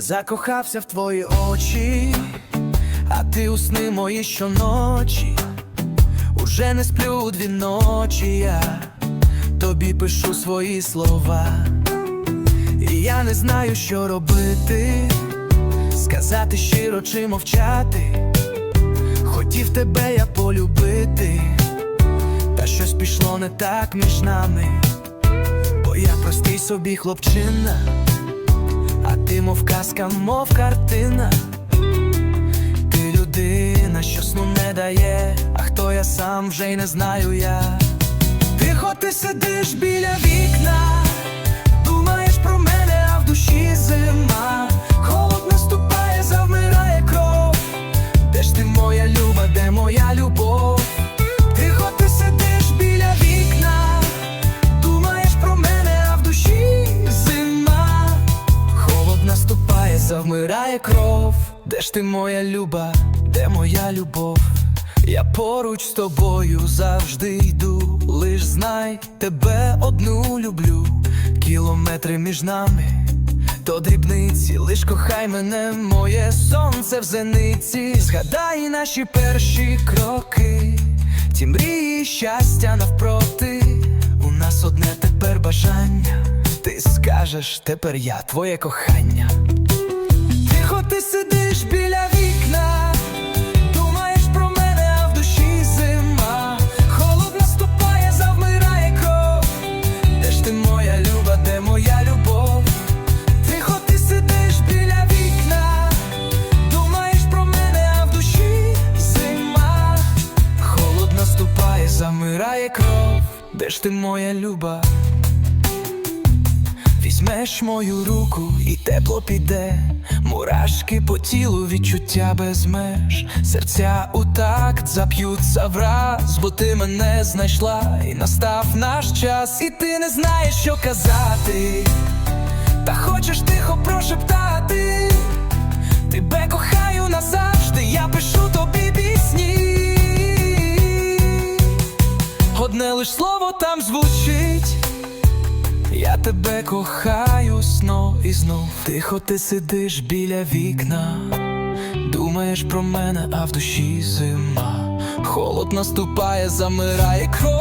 закохався в твої очі, а ти у сни мої щоночі. Уже не сплю дві ночі я тобі пишу свої слова. І я не знаю, що робити, сказати щиро чи мовчати. Хотів тебе я полюбити, та щось пішло не так між нами, бо я простий собі хлопчина, ти мов казка, мов картина. Ти людина, що сну не дає, а хто я сам вже й не знаю я. Тихо ти сидиш біля вікна, думаєш про мене, а в душі зима. Холод наступає, завмирає кров. Де ж ти моя люба, де моя любов? Завмирає кров. Де ж ти моя люба, де моя любов? Я поруч з тобою завжди йду. Лиш знай, тебе одну люблю. Кілометри між нами, то дрібниці, лиш кохай мене, моє сонце в зениці. Згадай наші перші кроки, ті мрії, щастя навпроти. У нас одне тепер бажання. Ти скажеш, тепер я твоє кохання. Замирає кров. Де ж ти моя люба? Візьмеш мою руку і тепло піде, мурашки по тілу, відчуття без меж, серця у такт зап'ються враз, бо ти мене знайшла, і настав наш час, і ти не знаєш, що казати, та хочеш тихо там звучить, я тебе кохаю знов і знов. Тихо, ти сидиш біля вікна, думаєш про мене, а в душі зима. Холод наступає, замирає кров.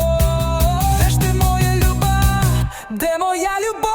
Де ж ти моя люба, де моя любов?